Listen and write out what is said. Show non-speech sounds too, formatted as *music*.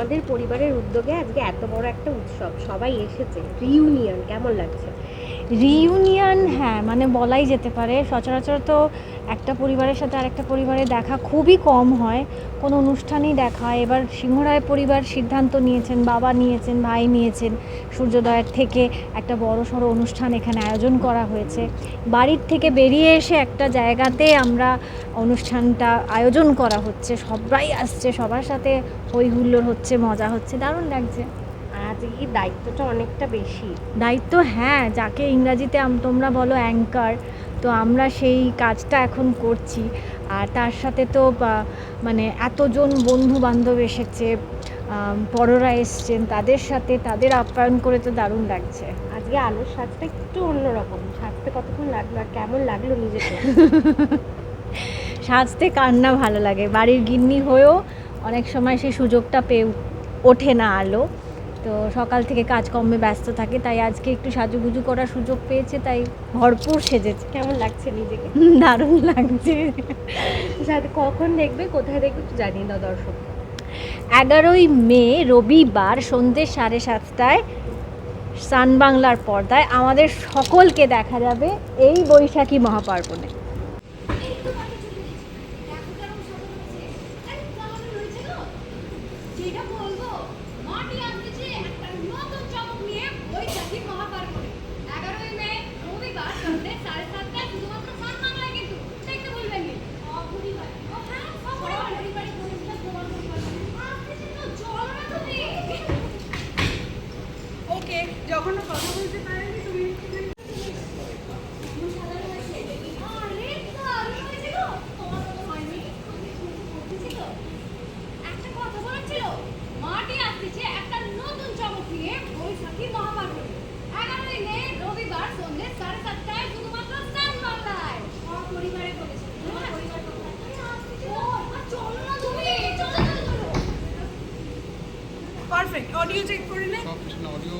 আমাদের পরিবারের উদ্যোগে আজকে এত বড় একটা উৎসব সবাই এসেছে রিউনিয়ন কেমন লাগছে? রিইউনিয়ন হ্যাঁ মানে বলাই যেতে পারে। সচরাচর তো একটা পরিবারের সাথে আরেকটা পরিবারে দেখা খুবই কম হয়। কোনো অনুষ্ঠানেই দেখা হয়। এবার সিংহরায় পরিবার সিদ্ধান্ত নিয়েছেন, বাবা নিয়েছেন, ভাই নিয়েছেন। সূর্যোদয়ের থেকে একটা বড় সড়ো অনুষ্ঠান এখানে আয়োজন করা হয়েছে। বাড়ির থেকে বেরিয়ে এসে একটা জায়গাতে আমরা অনুষ্ঠানটা আয়োজন করা হচ্ছে। সবাই আসছে। সবার সাথে হই হুল্লোড় হচ্ছে, মজা হচ্ছে। দারুণ লাগছে। কি দায়িত্বটা অনেকটা বেশি। দায়িত্ব হ্যাঁ যাকে ইংরাজিতে তোমরা বলো অ্যাঙ্কার তো আমরা সেই কাজটা এখন করছি। আর তার সাথে তো মানে এতজন বন্ধু বান্ধব এসেছে বড়রা এসছেন তাদের সাথে তাদের আপ্যায়ন করে তো দারুণ লাগছে। আজকে আলোর সাজটা একটু অন্যরকম। সাজতে কতক্ষণ লাগল আর কেমন লাগল নিজেকে? *laughs* সাজতে কান্না ভালো লাগে? বাড়ির গিন্নি হয়েও অনেক সময় সেই সুযোগটা পেয়ে ওঠে না আলো। তো সকাল থেকে কাজকর্মে ব্যস্ত থাকে তাই আজকে একটু সাজুগুজু করার সুযোগ পেয়েছে তাই ভরপুর সেজেছে। কেমন লাগছে নিজেকে? দারুণ লাগছে। সাথে কখন দেখবে কোথায় দেখবে একটু জানিয়ে দাও দর্শক। এগারোই মে রবিবার সন্ধ্যে সাড়ে সাতটায় সান বাংলার পর্দায় আমাদের সকলকে দেখা যাবে এই বৈশাখী মহাপার্বণে। যেটা বলব যখন কথা বলতে পারেনি তুমি আরে দারুণ হয়েছে গো তোমার মতো হয়নি বলতেছি তো একটা কথা বলার ছিল মাটি আসতেছে একটা নতুন চমক নিয়ে বৈশাখী মহাপার্বণে এগারোই মে রবিবার সন্ধ্যে সাড়ে সাতটায় শুধুমাত্র স্টার বাংলায়। পরিবারে পরিবার পারফেক্ট অডিও চেক করে নে। না অডিও